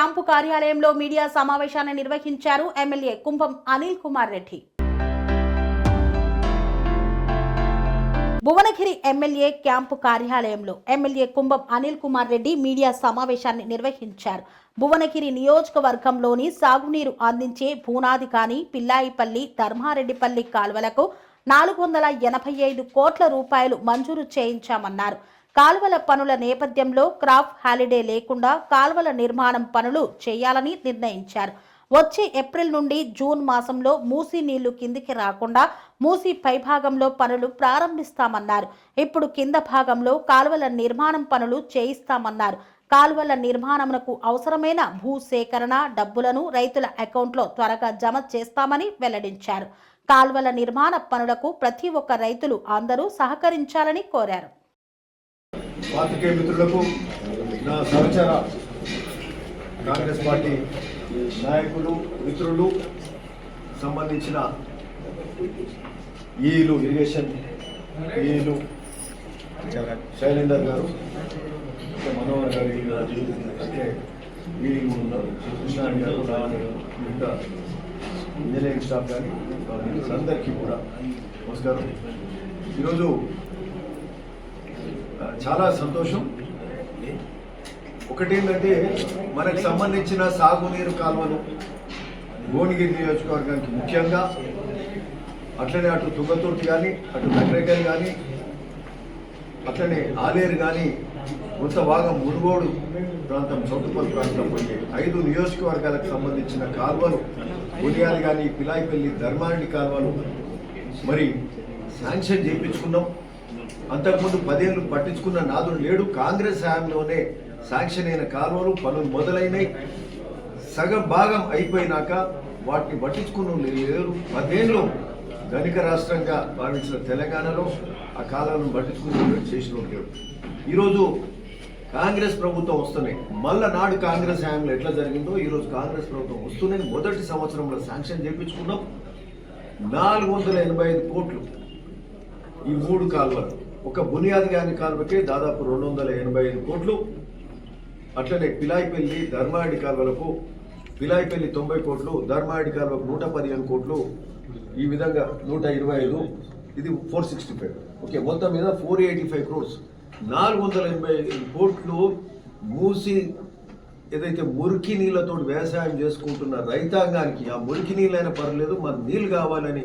Camp కార్యాలయంలో media సమావేశాన్ని నిర్వహించారు MLA Kumbham Anil Kumar Reddy. Bhuvanagiri MLA camp కార్యాలయంలో ఎమ్మెల్యే కుంభం అనిల్ కుమార్ రెడ్డి మీడియా సమావేశాన్ని నిర్వహించారు. భువనగిరి నియోజకవర్గంలోని సాగునీరు అందించే భూనాది కాని పిల్లాయిపల్లి ధర్మారెడ్డిపల్లి కాల్వలకు నాలుగు వందల ఎనభై ఐదు కోట్ల రూపాయలు మంజూరు చేయించామన్నారు. కాల్వల పనుల నేపథ్యంలో క్రాప్ హాలిడే లేకుండా కాల్వల నిర్మాణం పనులు చేయాలని నిర్ణయించారు. వచ్చే ఏప్రిల్ నుండి జూన్ మాసంలో మూసీ నీళ్ళు కిందికి రాకుండా మూసీ పైభాగంలో పనులు ప్రారంభిస్తామన్నారు. ఇప్పుడు కింద భాగంలో కాలువల నిర్మాణం పనులు చేయిస్తామన్నారు. కాలువల నిర్మాణమునకు అవసరమైన భూసేకరణ డబ్బులను రైతుల అకౌంట్లో త్వరగా జమ చేస్తామని వెల్లడించారు. కాల్వల నిర్మాణ పనులకు ప్రతి ఒక్క రైతులు అందరూ సహకరించాలని కోరారు. పాత్రికేయ మిత్రులకు నా సహచర కాంగ్రెస్ పార్టీ నాయకులు మిత్రులు సంబంధించిన ఈలు ఇరిగేషన్ ఈలు శైలేందర్ గారు మనోహర్ గారు అంటే ఈలు ఉన్నారు కృష్ణారెడ్డి గారు రావణ గారు ఇంకా ఇంజనీరింగ్ స్టాఫ్ కానీ అందరికీ కూడా నమస్కారం. ఈరోజు చాలా సంతోషం. ఒకటేంటంటే మనకు సంబంధించిన సాగునీరు కాలువలు భువనగిరి నియోజకవర్గానికి ముఖ్యంగా అట్లనే అటు తుంగతుర్తి కానీ అటు నగరేకల్ కానీ అట్లనే ఆలేరు కానీ కొంత భాగం మునుగోడు ప్రాంతం చౌటుపల్లి ప్రాంతం పోయే ఐదు నియోజకవర్గాలకు సంబంధించిన కాలువలు బునియాది కానీ పిలాయిపల్లి ధర్మారెడ్డి కాలువలు మరి శాంక్షన్ చేయించుకున్నాం. అంతకుముందు పదేళ్ళు పట్టించుకున్న నాదుడు లేడు. కాంగ్రెస్ హయాంలోనే శాంక్షన్ అయిన కాలువలు పనులు మొదలైనవి సగం భాగం అయిపోయినాక వాటిని పట్టించుకున్న లేరు. పదేళ్ళు ధనిక రాష్ట్రంగా భావించిన తెలంగాణలో ఆ కాలాలను పట్టించుకుని చేసిన లేడు ఈరోజు కాంగ్రెస్ ప్రభుత్వం వస్తున్నాయి. మళ్ళా నాడు కాంగ్రెస్ హయాంలో ఎట్లా జరిగిందో ఈరోజు కాంగ్రెస్ ప్రభుత్వం వస్తున్నాయి. మొదటి సంవత్సరంలో శాంక్షన్ చేయించుకున్నాం. నాలుగు వందల ఎనభై ఐదు కోట్లు ఈ మూడు కాలువలు ఒక బునియాద్ గాని కాలువకే దాదాపు రెండు వందల ఎనభై ఐదు కోట్లు. అట్లనే పిలాయిపల్లి ధర్మాడి కాలువలకు పిలాయిపల్లి తొంభై కోట్లు ధర్మాడి కాలువకు నూట పదిహేను కోట్లు ఈ విధంగా నూట ఇరవై ఐదు. ఇది ఫోర్ సిక్స్టీ ఫైవ్ ఓకే మొత్తం మీద ఫోర్ ఎయిటీ ఫైవ్ క్రోర్స్ నాలుగు వందల ఎనభై ఐదు కోట్లు మూసి ఏదైతే మురికి నీళ్ళతో వ్యవసాయం చేసుకుంటున్న రైతాంగానికి ఆ మురికి నీళ్ళైనా పర్లేదు మన నీళ్ళు కావాలని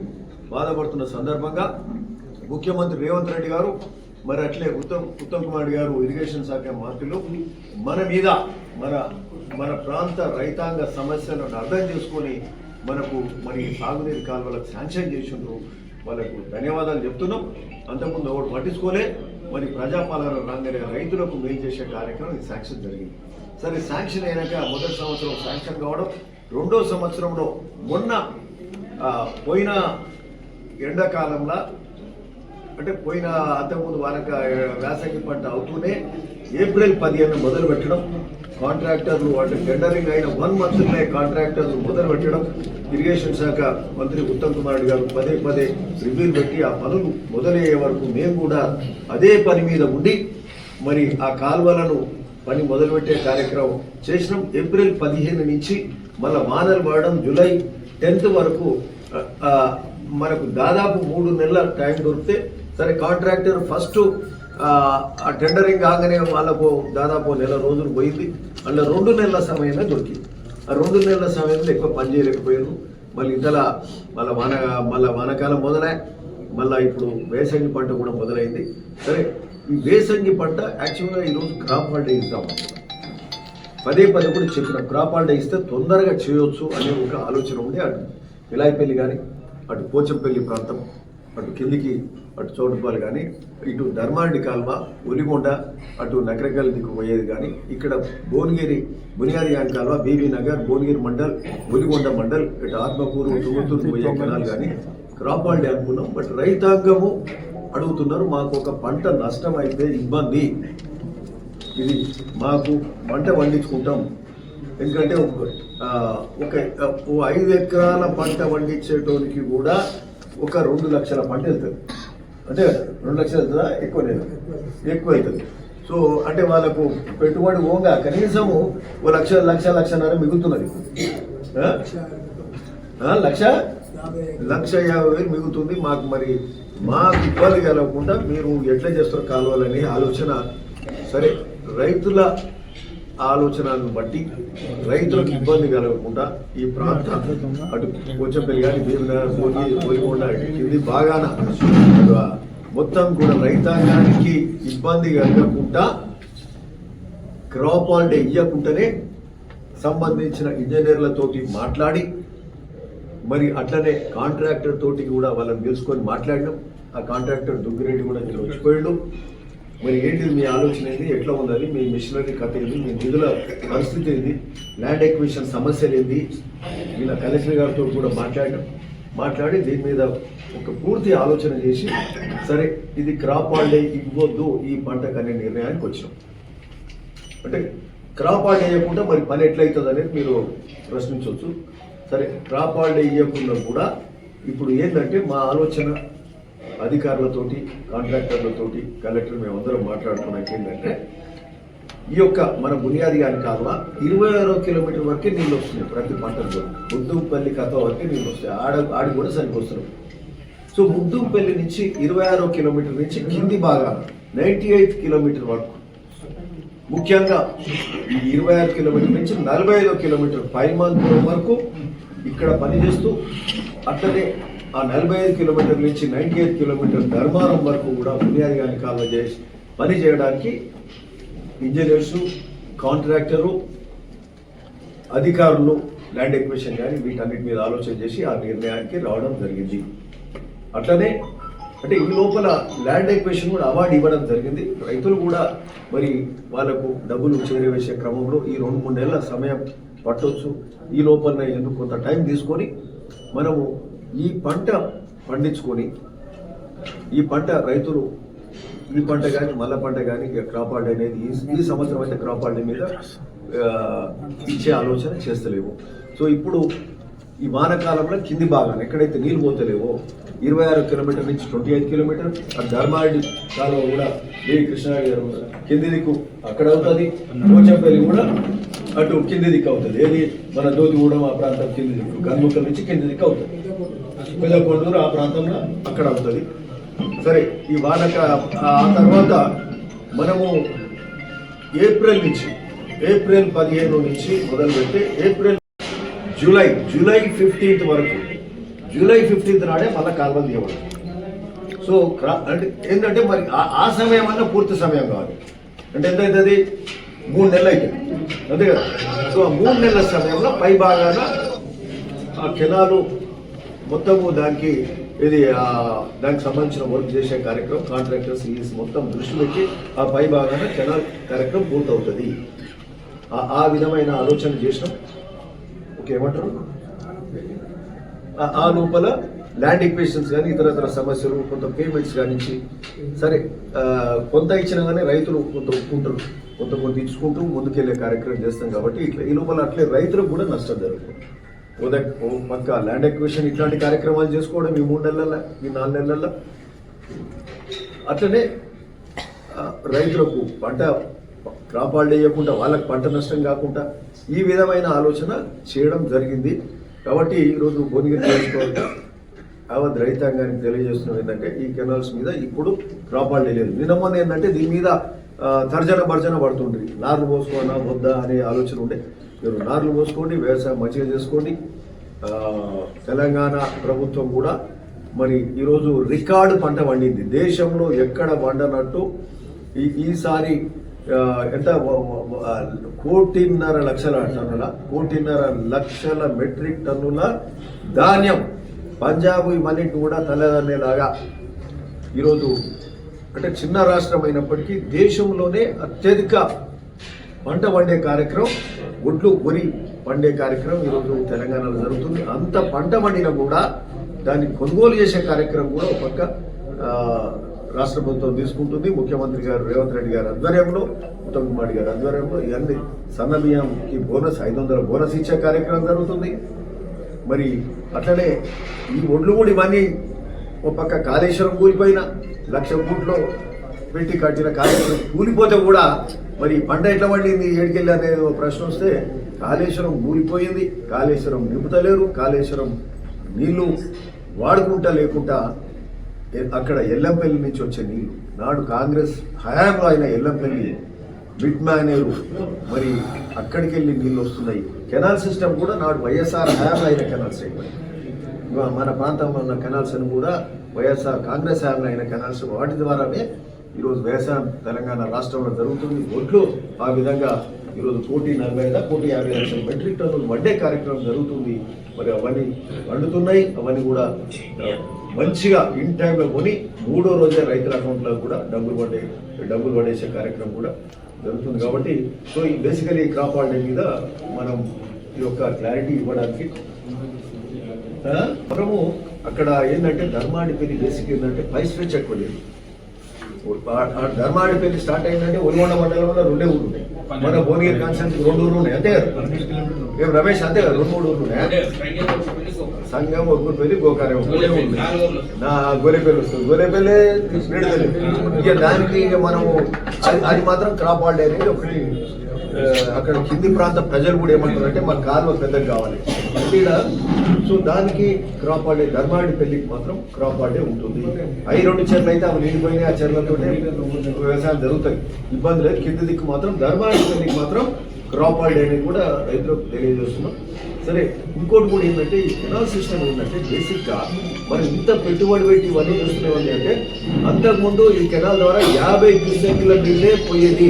బాధపడుతున్న సందర్భంగా ముఖ్యమంత్రి రేవంత్ రెడ్డి గారు మరి అట్లే ఉత్తమ్ ఉత్తమ్ కుమార్ గారు ఇరిగేషన్ శాఖ మంత్రులు మన మీద మన మన ప్రాంత రైతాంగ సమస్యలను అర్థం చేసుకొని మనకు మరి సాగునీరు కాలువలకు శాంక్షన్ చేసిండ్రు. వాళ్ళకు ధన్యవాదాలు చెప్తున్నాం. అంతకుముందు ఒకటి పట్టించుకోలే. మరి ప్రజాపాలన రాగానే రైతులకు మేలు చేసే కార్యక్రమం ఈ శాంక్షన్ జరిగింది. సరే శాంక్షన్ అయినాక మొదటి సంవత్సరం శాంక్షన్ కావడం రెండో సంవత్సరంలో మొన్న పోయిన ఎండాకాలంలో అంటే పోయిన అంతకుముందు వానక వేసంగి పంట అవుతూనే ఏప్రిల్ పదిహేను మొదలు పెట్టడం కాంట్రాక్టర్లు అంటే టెండరింగ్ అయిన వన్ మంత్లోనే కాంట్రాక్టర్లు మొదలు పెట్టడం ఇరిగేషన్ శాఖ మంత్రి ఉత్తమ్ కుమార్ రెడ్డి గారు పదే పదే రివ్యూలు పెట్టి ఆ పనులు మొదలయ్యే వరకు మేము కూడా అదే పని మీద ఉండి మరి ఆ కాలువలను పని మొదలుపెట్టే కార్యక్రమం చేసినాం. ఏప్రిల్ పదిహేను నుంచి మళ్ళీ వానలు పడడం జూలై టెన్త్ వరకు మనకు దాదాపు మూడు నెలల టైం దొరికితే సరే కాంట్రాక్టర్ ఫస్ట్ ఆ టెండరింగ్ కాగానే వాళ్ళకు దాదాపు నెల రోజులు పోయింది. అందులో రెండు నెలల సమయమే దొరికింది. ఆ రెండు నెలల సమయంలో ఎక్కువ పని చేయలేకపోయారు. మళ్ళీ ఇంతలా మళ్ళీ వాన మళ్ళీ వానకాలం మొదలై మళ్ళీ ఇప్పుడు వేసంగి పంట కూడా మొదలైంది. సరే ఈ వేసంగి పంట యాక్చువల్గా ఈరోజు క్రాప్ హాలిడే ఇద్దాం పదే పదే కూడా చెప్పిన క్రాప్ హాలిడే ఇస్తే తొందరగా చేయొచ్చు అనే ఒక ఆలోచన ఉండి అటు విలాయపల్లి కానీ అటు పోచంపల్లి ప్రాంతం. అటు కిందికి అటు చోటుపాలు కానీ ఇటు ధర్మారెడ్డి కాల్వ ఒలిగొండ అటు నగరకల్ దిక్కు పోయేది కానీ ఇక్కడ భువనగిరి బునియాది గాని కాల్వ బీబీ నగర్ భువనగిరి మండల్ ఒలిగొండ మండల్ ఇటు ఆత్మకూరు తుమ్మతూరు పోయే కెనాల్ కానీ క్రాపాలి అనుకున్నాం బట్ రైతాంగము అడుగుతున్నారు మాకు ఒక పంట నష్టం అయితే ఇబ్బంది. ఇది మాకు పంట పండించుకుంటాం. ఎందుకంటే ఒక- ఓ ఐదు ఎకరాల పంట పండించేటోనికి కూడా ఒక రెండు లక్షల పంట వెళ్తుంది అంటే రెండు లక్షలు వెళ్తుందా? ఎక్కువ లేదు. ఎక్కువ అవుతుంది. సో అంటే వాళ్ళకు పెట్టుబడి పోగా కనీసము ఓ లక్ష లక్ష లక్షన్నర మిగులుతున్నది. లక్ష? లక్ష యాభై వేలు మిగులుతుంది. మాకు మరి మాకు ఇబ్బంది కలగకుండా మీరు ఎట్లా చేస్తారు కాలువలని ఆలోచన. సరే రైతుల ఆలోచనలను బట్టి రైతులకు ఇబ్బంది కలగకుండా ఈ ప్రాంత అటు కొంచెంపల్లి కానీ భీమనగర్ పోయి పోయికొండ ఇది బాగాన మొత్తం కూడా రైతాంగానికి ఇబ్బంది కలగకుండా క్రాప్ హాలిడే ఇవ్వకుండానే సంబంధించిన ఇంజనీర్లతోటి మాట్లాడి మరి అట్లనే కాంట్రాక్టర్ తోటి కూడా వాళ్ళని తెలుసుకొని మాట్లాడినాం. ఆ కాంట్రాక్టర్ దుగ్గిరెడ్డి కూడా ఇక్కడ వచ్చిపోయాడు. మరి ఏంటిది మీ ఆలోచన ఏంది? ఎట్లా ఉన్నది మీ మిషనరీ కథ ఏంది? మీ నిధుల పరిస్థితి ఏంది? ల్యాండ్ ఎక్విషన్ సమస్యలు ఏంది? ఇలా కలెక్టర్ గారితో కూడా మాట్లాడటం. మాట్లాడి దీని మీద ఒక పూర్తి ఆలోచన చేసి సరే ఇది క్రాప్ హాలిడే ఇవ్వద్దు ఈ పంటకు అనే నిర్ణయానికి వచ్చినాం. అంటే క్రాప్ హాలిడే ఇవ్వకుండా మరి పని ఎట్లయితుంది అనేది మీరు ప్రశ్నించవచ్చు సరే క్రాప్ హాలిడే ఇవ్వకుండా కూడా ఇప్పుడు ఏంటంటే మా ఆలోచన అధికారులతోటి కాంట్రాక్టర్లతోటి కలెక్టర్ మేమందరం మాట్లాడుకున్నాక ఏంటంటే ఈ యొక్క మన బునియాది గారి కాలువ ఇరవై ఆరో కిలోమీటర్ వరకే నీళ్ళు వస్తున్నాయి ప్రతి పంటకు. ముద్దుపల్లి కథ వరకే నీళ్ళు వస్తాయి. ఆడ ఆడి కూడా సరిగ్గా సో ముద్దుపల్లి నుంచి ఇరవై ఆరో కిలోమీటర్ నుంచి కింది భాగాలు నైంటీ ఎయిత్ కిలోమీటర్ వరకు. ముఖ్యంగా ఈ ఇరవై ఆరు కిలోమీటర్ నుంచి నలభై ఐదో కిలోమీటర్ పైమాన్పురం వరకు ఇక్కడ పనిచేస్తూ అట్లనే ఆ నలభై ఐదు కిలోమీటర్ నుంచి నైంటీ ఎయిట్ కిలోమీటర్ ధర్మారం వరకు కూడా బునియాది గాని కాలువ చేసి పని చేయడానికి ఇంజనీర్సు కాంట్రాక్టరు అధికారులు ల్యాండ్ ఎక్విషన్ కానీ వీటన్నిటి మీద ఆలోచన చేసి ఆ నిర్ణయానికి రావడం జరిగింది. అట్లనే అంటే ఈ లోపల ల్యాండ్ ఎక్వేషన్ కూడా అవార్డు ఇవ్వడం జరిగింది. రైతులు కూడా మరి వాళ్ళకు డబ్బులు చేరవేసే క్రమంలో ఈ రెండు మూడు నెలల సమయం పట్టవచ్చు ఈ లోపల ఎందుకు కొంత టైం తీసుకొని మనము ఈ పంట పండించుకొని ఈ పంట రైతులు ఈ పంట కానీ మల్ల పంట కానీ క్రాప్ హాలిడే అనేది ఈ- సంవత్సరం అయితే క్రాప్ మీద ఇచ్చే ఆలోచన చేస్తలేము సో ఇప్పుడు ఈ వానకాలంలో కింది భాగాన్ని ఎక్కడైతే నీళ్ళు పోతలేవో ఇరవై ఆరు కిలోమీటర్ నుంచి ట్వంటీ ఐదు కిలోమీటర్ ఆ ధర్మారెడ్డి కాలువ కూడా దేవి కృష్ణారెడ్డి గారు కింది దిక్కు అక్కడ అవుతుంది కోచంపల్లి కూడా అటు కింది దిక్కు అవుతుంది. ఏది? మన దోతిగూడెం ఆ ప్రాంతం కింది దిక్కు. గన్ముఖం నుంచి కింది దిక్కు అవుతుంది. పెద్దకొండూరు ఆ ప్రాంతంలో అక్కడ అవుతుంది సరే ఈ వానక ఆ తర్వాత మనము ఏప్రిల్ నుంచి ఏప్రిల్ పదిహేను నుంచి మొదలుపెట్టి ఏప్రిల్ జూలై జూలై ఫిఫ్టీన్త్ వరకు జూలై ఫిఫ్టీన్త్ నాడే మళ్ళీ కాల్వలు తీయబడదు సో అంటే ఏంటంటే మరి ఆ- ఆ సమయం అన్న పూర్తి సమయం కాదు. అంటే ఎంత అవుతుంది మూడు నెలలు అవుతుంది అంతే కదా? సో ఆ మూడు నెలల సమయంలో పై భాగాన ఆ కెనాలు మొత్తము దానికి ఇది దానికి సంబంధించిన వర్క్ చేసే కార్యక్రమం కాంట్రాక్టర్స్ ఈ మొత్తం దృష్టి పెట్టి ఆ పై భాగాన కెనాల్ కార్యక్రమం పూర్తవుతుంది. ఆ- విధమైన ఆలోచన చేసినాం. ఓకే ఏమంటారు? ఆ- లోపల ల్యాండ్ ఈక్వేషన్స్ కానీ ఇతర ఇతర సమస్యలు కొంత పేమెంట్స్ కానించి సరే కొంత ఇచ్చినా కానీ రైతులు కొంత ఒప్పుకుంటారు. కొంత కొంత ఇచ్చుకుంటూ ముందుకెళ్ళే కార్యక్రమం చేస్తాం కాబట్టి ఇట్లా ఈ లోపల అట్లే రైతులకు కూడా నష్టం జరుగుతుంది. ఉదక్ ఓ పక్క ల్యాండ్ ఎక్విషన్ ఇట్లాంటి కార్యక్రమాలు చేసుకోవడం ఈ మూడు నెలల ఈ నాలుగు నెలల అట్లనే రైతులకు పంట క్రాప్ హాలిడే వాళ్ళకి పంట నష్టం కాకుండా ఈ విధమైన ఆలోచన చేయడం జరిగింది. కాబట్టి ఈరోజు భువనగిరి నియోజకవర్గ యావత్ రైతాంగానికి తెలియజేస్తున్నాం ఏంటంటే ఈ కెనాల్స్ మీద ఇప్పుడు క్రాప్ హాలిడే లేదు. నిన్న ఏంటంటే దీని మీద తర్జన భర్జన పడుతుండ్రి. నార్లు పోసుకోనా వద్దా అనే ఆలోచన ఉండే. మీరు నార్లు పోసుకోండి వ్యవసాయం మంచిగా చేసుకోండి. తెలంగాణ ప్రభుత్వం కూడా మరి ఈరోజు రికార్డు పంట పండింది. దేశంలో ఎక్కడ పండనట్టు ఈ ఈసారి ఎంత కోటిన్నర లక్షల టన్నుల కోటిన్నర లక్షల మెట్రిక్ టన్నుల ధాన్యం పంజాబ్ ఇవన్నిటిని కూడా తలదన్నేలాగా ఈరోజు అంటే చిన్న రాష్ట్రం అయినప్పటికీ దేశంలోనే అత్యధిక పంట పండే కార్యక్రమం ఒడ్లు వరి పండే కార్యక్రమం ఈరోజు తెలంగాణలో జరుగుతుంది. అంత పంట పండినా కూడా దాన్ని కొనుగోలు చేసే కార్యక్రమం కూడా ఒక పక్క రాష్ట్ర ప్రభుత్వం తీసుకుంటుంది. ముఖ్యమంత్రి గారు రేవంత్ రెడ్డి గారి ఆధ్వర్యంలో ఉత్తమ్ కుమార్ గారి ఆధ్వర్యంలో ఇవన్నీ సన్న బియ్యంకి బోనస్ ఐదు వందల బోనస్ ఇచ్చే కార్యక్రమం జరుగుతుంది. మరి అట్లనే ఈ ఒడ్లు కూడా ఇవన్నీ ఒక పక్క కాళేశ్వరం కూలిపోయిన లక్ష కోట్లో పెట్టి కట్టిన కార్యక్రమం కూలిపోతే కూడా మరి పంట ఎట్లా పండింది? ఏడికెళ్ళి అనేది ఒక ప్రశ్న వస్తే కాళేశ్వరం కూలిపోయింది కాళేశ్వరం నింపుతలేరు. కాళేశ్వరం నీళ్ళు వాడుకుంటా లేకుండా అక్కడ ఎల్లంపల్లి నుంచి వచ్చే నీళ్ళు. నాడు కాంగ్రెస్ హయాంలో అయిన ఎల్లంపల్లి బిడ్ మ్యానేరు మరి అక్కడికి వెళ్ళి నీళ్ళు వస్తున్నాయి. కెనాల్ సిస్టమ్ కూడా నాడు వైఎస్ఆర్ హయాంలో అయిన కెనాల్స్ అయిపోయి మన ప్రాంతంలో ఉన్న కెనాల్స్ అని కూడా వైఎస్ఆర్ కాంగ్రెస్ హయాంలో అయిన కెనాల్స్ వాటి ద్వారానే ఈరోజు వ్యవసాయం తెలంగాణ రాష్ట్రంలో జరుగుతుంది. ఒడ్లు ఆ విధంగా ఈరోజు కోటి నలభై ఐదు కోటి యాభై లక్షల మెట్రిక్ టన్నులు వడ్డే కార్యక్రమం జరుగుతుంది. మరి అవన్నీ వండుతున్నాయి. అవన్నీ కూడా మంచిగా ఇన్ టైంలో కొని మూడో రోజే రైతుల అకౌంట్లో కూడా డబ్బులు పడే డబ్బులు పడేసే కార్యక్రమం కూడా జరుగుతుంది కాబట్టి సో ఈ బేసికలీ క్రాప్ హాలిడే మీద మనం ఈ యొక్క క్లారిటీ ఇవ్వడానికి మనము అక్కడ ఏంటంటే ధర్మాడిపల్లి బేసిక్ ఏంటంటే పై స్ట్రెచ్ ఎక్కువ లేదు ధర్మాడిపల్లి స్టార్ట్ అయిందంటే ఒలిగొండ మండలంలో రెండే ఊరు ఉన్నాయి. మన భువనగిరి కాన్స్టెన్స్ రెండు ఊర్లు ఉన్నాయి. అంతే కదా? ఏం రమేష్ అంతే కదా? రెండు మూడు ఊర్లు ఉన్నాయి. సంఘం ఒగ్గురుపల్లి గోకారం మూడే ఉన్నాయి. నా గొర్రెపల్లి వస్తుంది. ఇక దానికి ఇక మనము అది మాత్రం క్రాప్ హాలిడే అనేది ఒకటి అక్కడ కింది ప్రాంత ప్రజలు కూడా ఏమంటారంటే మన కాలువ పెద్దది కావాలి. ఇక్కడ సో దానికి క్రాప్ ఆడే ధర్మాడి పెళ్ళికి మాత్రం క్రాప్ ఆడే ఉంటుంది. అవి రెండు చెర్లు అయితే అవి నిండిపోయినాయి ఆ చెర్లతో వ్యవసాయం జరుగుతాయి. ఇబ్బంది లేదు. కింది దిక్కు మాత్రం ధర్మాడి పెళ్ళికి మాత్రం క్రాప్ ఆడే అనేది కూడా రైతులకు తెలియజేస్తున్నాం. సరే ఇంకోటి కూడా ఏంటంటే ఈ కెనాల్ సిస్టమ్ ఏంటంటే బేసిక్గా మరి ఇంత పెట్టుబడి పెట్టి ఇవన్నీ చూస్తున్నామని అంటే అంతకుముందు ఈ కెనాల్ ద్వారా యాభై క్యూసెక్ల నీళ్ళే పోయేది.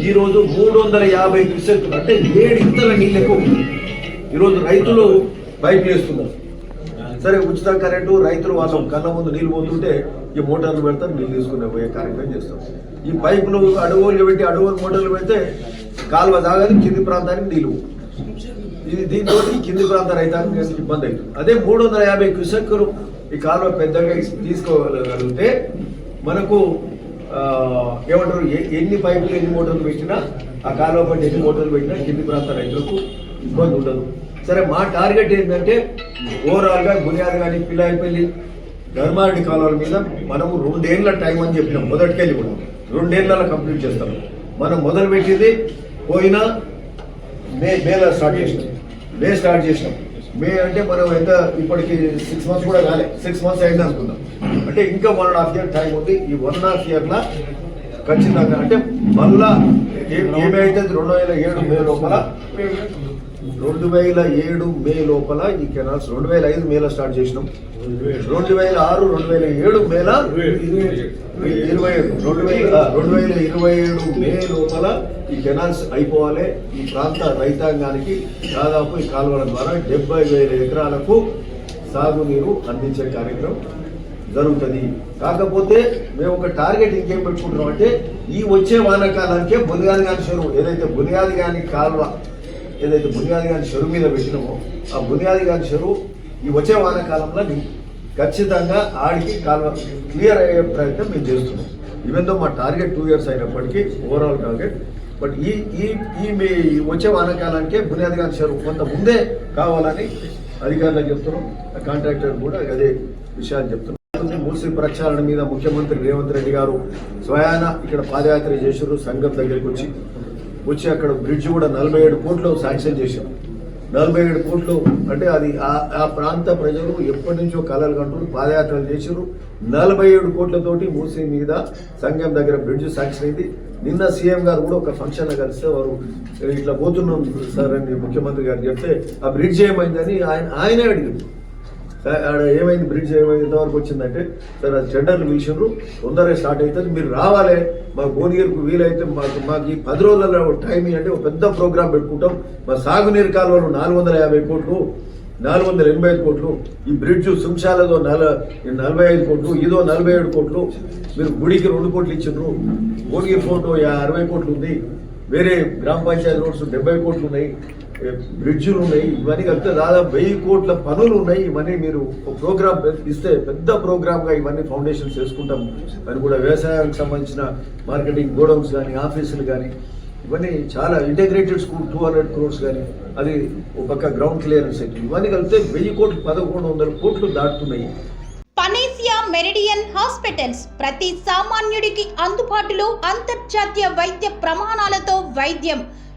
ఈరోజు మూడు వందల యాభై క్యూసెక్లు అంటే ఏడు ఇంతల నీళ్ళు ఎక్కువ ఈరోజు రైతులు పైపులు వేస్తున్నారు సరే ఉచిత కరెంటు రైతులు వాళ్ళం కళ్ళ ముందు నీళ్ళు పోతుంటే ఈ మోటార్లు పెడతారు నీళ్ళు తీసుకునే పోయే కార్యక్రమం చేస్తాం ఈ పైపులు అడవులు పెట్టి అడవులు మోటార్లు పెడితే కాలువ తాగదు కింది ప్రాంతానికి నీళ్ళు ఇది దీంతో కింది ప్రాంత రైతాంగానికి ఇబ్బంది అవుతుంది అదే మూడు వందల యాభై క్యూసెక్కులు ఈ కాలువ పెద్దగా తీసుకోగలిగితే మనకు ఏమంటారు? ఎన్ని పైపులు ఎన్ని మోటార్లు పెట్టినా ఆ కాలువ పట్టి ఎన్ని మోటార్లు పెట్టినా కింది ప్రాంత రైతులకు ఇబ్బంది ఉండదు. సరే మా టార్గెట్ ఏంటంటే ఓవరాల్గా బునియాది కానీ పిల్లాయిపల్లి ధర్మారెడ్డి కాలువల మీద మనము రెండేళ్ళ టైం అని చెప్పినాం. మొదటికెళ్ళి కూడా రెండేళ్ళలో కంప్లీట్ చేస్తాం. మనం మొదలు పెట్టింది పోయిన మే మేలో స్టార్ట్ చేసినాం. మే స్టార్ట్ చేసినాం. మే అంటే మనం ఎంత ఇప్పటికి సిక్స్ మంత్స్ కూడా కాలే. సిక్స్ మంత్స్ అయింది అనుకుందాం. అంటే ఇంకా one and half year time ఉంది. ఈ వన్ అండ్ హాఫ్ ఇయర్లో ఖచ్చితంగా అంటే మళ్ళా ఏమైతే రెండు వేల ఏడు మే లోపల రెండు వేల ఏడు మే లోపల ఈ కెనాల్స్ రెండు వేల ఐదు మేలో స్టార్ట్ చేసినాం. రెండు వేల ఆరు రెండు వేల ఏడు మేల ఇరవై రెండు వేల రెండు వేల ఇరవై ఏడు మే లోపల ఈ కెనాల్స్ అయిపోవాలి. ఈ ప్రాంత రైతాంగానికి దాదాపు ఈ కాలువల ద్వారా డెబ్బై వేల ఎకరాలకు సాగునీరు అందించే కార్యక్రమం జరుగుతుంది. కాకపోతే మేము ఒక టార్గెట్ ఇంకేం పెట్టుకుంటున్నాం అంటే ఈ వచ్చే వానాకాలానికే బునియాది గాని చెరువు ఏదైతే బునియాది గాని కాలువ ఏదైతే బునియాది గాని చెరువు మీద పెట్టినామో ఆ బునియాది గాని చెరువు ఈ వచ్చే వానాకాలంలో ఖచ్చితంగా ఆడికి కాలువ క్లియర్ అయ్యే ప్రయత్నం మేము చేస్తున్నాం. ఈవెన్ దో మా టార్గెట్ టూ ఇయర్స్ అయినప్పటికీ ఓవరాల్ టార్గెట్ బట్ ఈ ఈ ఈ మీ వచ్చే వానాకాలానికే బునియాది గాని చెరువు కొంత ముందే కావాలని అధికారులకు చెప్తున్నాం. కాంట్రాక్టర్ కూడా అదే విషయాలు చెప్తున్నాం. మూసి ప్రక్షాళన మీద ముఖ్యమంత్రి రేవంత్ రెడ్డి గారు స్వయాన ఇక్కడ పాదయాత్ర చేశారు సంఘం దగ్గరికి వచ్చి. వచ్చి అక్కడ బ్రిడ్జ్ కూడా నలభై ఏడు కోట్లు శాంక్షన్ చేశారు. నలభై ఏడు కోట్లు అంటే అది ఆ- ఆ ప్రాంత ప్రజలు ఎప్పటి నుంచో కలలు కంటూ పాదయాత్రలు చేశారు. నలభై ఏడు కోట్లతోటి మూసీ మీద సంఘం దగ్గర బ్రిడ్జ్ శాంక్షన్ అయింది. నిన్న సీఎం గారు కూడా ఒక ఫంక్షన్ కలిస్తే వారు ఇట్లా పోతున్నాం సార్ అని ముఖ్యమంత్రి గారు చెప్తే ఆ బ్రిడ్జ్ ఏమైందని ఆయన ఆయనే అడిగారు. సార్, ఆడ ఏమైంది? బ్రిడ్జ్ ఏమైంది? ఇంతవరకు వచ్చిందంటే సార్ అది టెండర్లు పిలిచిండ్రు తొందరగా స్టార్ట్ అవుతుంది మీరు రావాలి. మా భువనగిరికి వీలైతే మాకు మాకు ఈ పది రోజులలో టైం అంటే ఒక పెద్ద ప్రోగ్రామ్ పెట్టుకుంటాం. మా సాగునీరు కాలువలు నాలుగు వందల యాభై కోట్లు నాలుగు వందల ఎనభై ఐదు కోట్లు ఈ బ్రిడ్జ్ శంశాలదో నల నలభై ఐదు కోట్లు ఇదో నలభై ఏడు కోట్లు మీరు గుడికి రెండు కోట్లు ఇచ్చిండ్రు. భువనగిరి ఫోటో అరవై కోట్లు ఉంది. వేరే గ్రామ పంచాయతీ రోడ్స్ డెబ్బై కోట్లు ఉన్నాయి. బ్రిడ్జులు ఉన్నాయి ఇవన్నీ కలిపితే దాదాపు వెయ్యి కోట్ల పనులు ఉన్నాయి ఇవన్నీ మీరు ఒక ప్రోగ్రామ్ ఇస్తే పెద్ద ప్రోగ్రామ్గా ఇవన్నీ ఫౌండేషన్స్ వేసుకుంటాం అని కూడా వ్యవసాయానికి సంబంధించిన మార్కెటింగ్ గోడౌన్స్ కానీ ఆఫీసులు కానీ ఇవన్నీ చాలా integrated school two hundred crores కానీ అది ఒక పక్క గ్రౌండ్ క్లియరెన్స్ ఇవన్నీ కలిపితే వెయ్యి కోట్లు పదకొండు వందల కోట్లు దాటుతున్నాయి. పనేసియా మెరిడియన్ హాస్పిటల్స్ ప్రతి సామాన్యుడికి అందుబాటులో అంతర్జాతీయ వైద్య ప్రమాణాలతో వైద్యం.